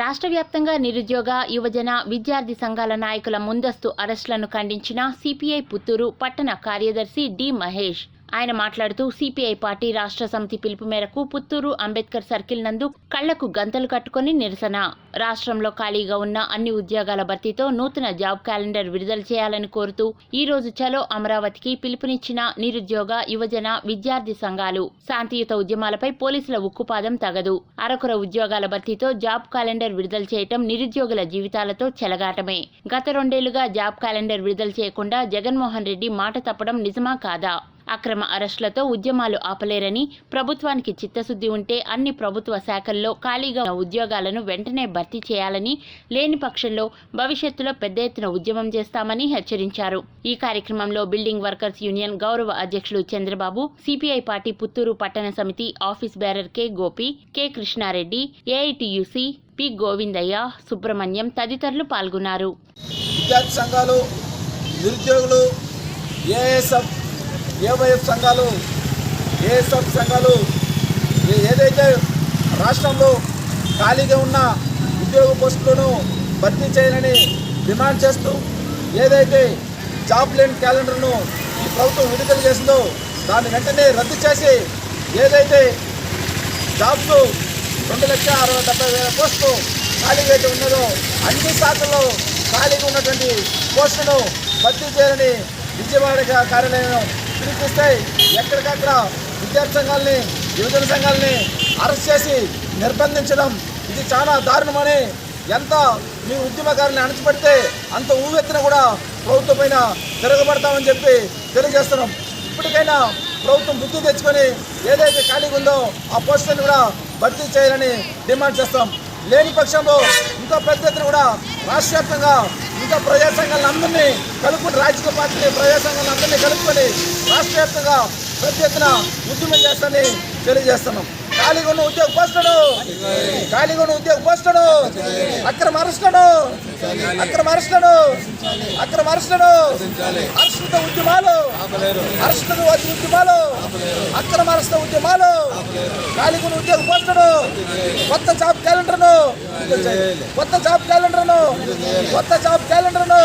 రాష్ట్ర వ్యాప్తంగా నిరుద్యోగ యువజన విద్యార్థి సంఘాల నాయకుల ముందస్తు అరెస్టులను ఖండించిన సిపిఐ పుత్తూరు పట్టణ కార్యదర్శి డి మహేష్. ఆయన మాట్లాడుతూ సిపిఐ పార్టీ రాష్ట్ర సమితి పిలుపు మేరకు పుత్తూరు అంబేద్కర్ సర్కిల్ నందు కళ్ళకు గంతలు కట్టుకొని నిరసన. రాష్ట్రంలో ఖాళీగా ఉన్న అన్ని ఉద్యోగాల భర్తీతో నూతన జాబ్ క్యాలెండర్ విడుదల చేయాలని కోరుతూ ఈ రోజు చలో అమరావతికి పిలుపునిచ్చిన నిరుద్యోగ యువజన విద్యార్థి సంఘాలు శాంతియుత ఉద్యమాలపై పోలీసుల ఉక్కుపాదం తగదు. అరకొర ఉద్యోగాల భర్తీతో జాబ్ క్యాలెండర్ విడుదల చేయటం నిరుద్యోగుల జీవితాలతో చెలగాటమే. గత రెండేళ్ళుగా జాబ్ క్యాలెండర్ విడుదల చేయకుండా జగన్మోహన్ రెడ్డి మాట తప్పడం నిజమా కాదా? అక్రమ అరెస్టులతో ఉద్యమాలు ఆపలేరని ప్రభుత్వానికి చిత్తశుద్ధి ఉంటే అన్ని ప్రభుత్వ శాఖల్లో ఖాళీగా ఉన్న ఉద్యోగాలను వెంటనే భర్తీ చేయాలని లేని పక్షంలో భవిష్యత్తులో పెద్ద ఎత్తున ఉద్యమం చేస్తామని హెచ్చరించారు. ఈ కార్యక్రమంలో బిల్డింగ్ వర్కర్స్ యూనియన్ గౌరవ అధ్యక్షులు చంద్రబాబు సిపిఐ పార్టీ పుత్తూరు పట్టణ సమితి office bearer K Gopi K Krishna Reddy AITUC P Govindaiah Subrahmanyam తదితరులు పాల్గొన్నారు. విద్యార్థి సంఘాలు నిరుద్యోగులు ఏఎస్ఎఫ్ ఏవైఎఫ్ సంఘాలు ఏఎస్ఎఫ్ సంఘాలు ఏదైతే రాష్ట్రంలో ఖాళీగా ఉన్న ఉద్యోగ పోస్టులను భర్తీ చేయాలని డిమాండ్ చేస్తూ ఏదైతే జాబ్ లేని క్యాలెండర్ను ఈ ప్రభుత్వం విడుదల చేసిందో దాన్ని వెంటనే రద్దు చేసి ఏదైతే జాబ్స్ రెండు లక్షల అరవై డెబ్బై వేల పోస్టులు ఖాళీగా అయితే ఉన్నదో అన్ని శాఖల్లో ఖాళీగా ఉన్నటువంటి పోస్టును భర్తీ చేయాలని విజయవాడ కార్యాలయం పిలిపిస్తాయి ఎక్కడికక్కడ విద్యార్థి సంఘాలని యువజన సంఘాలని అరెస్ట్ చేసి నిర్బంధించడం. ఇది చాలా దారుణమని ఎంత మీ ఉద్యమకారుని అణచిపెడితే అంత ఊవెత్తిన కూడా ప్రభుత్వం పైన తిరగబడతామని చెప్పి తెలియజేస్తున్నాం. ఇప్పటికైనా ప్రభుత్వం బుద్ధి తెచ్చుకొని ఏదైతే ఖాళీగా ఉందో ఆ పోస్టులను కూడా భర్తీ చేయాలని డిమాండ్ చేస్తాం. లేని పక్షంలో ఇంకో పెద్ద ఎత్తున కూడా రాష్ట్ర వ్యాప్తంగా ఇంకా ప్రజా అందరినీ కలుపుకొని రాజకీయ పార్టీ ప్రజా అందరినీ కలుపుకొని రాష్ట్ర వ్యాప్తంగా పెద్ద ఎత్తున ఉద్యమం చేస్తానని తెలియజేస్తున్నాం. ఖాళీగా ఉన్న ఉద్యోగ పోస్టుడు ఖాళీగా ఉన్న ఉద్యోగ పోస్టుడు అక్రమ అరెస్టుడు అక్రమ అరెస్టుడు అక్రమ అరెస్టుడు అరెస్టుతో ఉద్యమాలు. అరెస్టులు వచ్చి ఉద్యమాలు. అక్రమ అరెస్ట్ ఉద్యమాలు. ఉన్న ఉద్యోగ పోస్టుడు కొత్త జాబ్ క్యాలెండర్ను. కొత్త జాబ్ క్యాలెండర్ను. కొత్త జాబ్ క్యాలెండర్ను.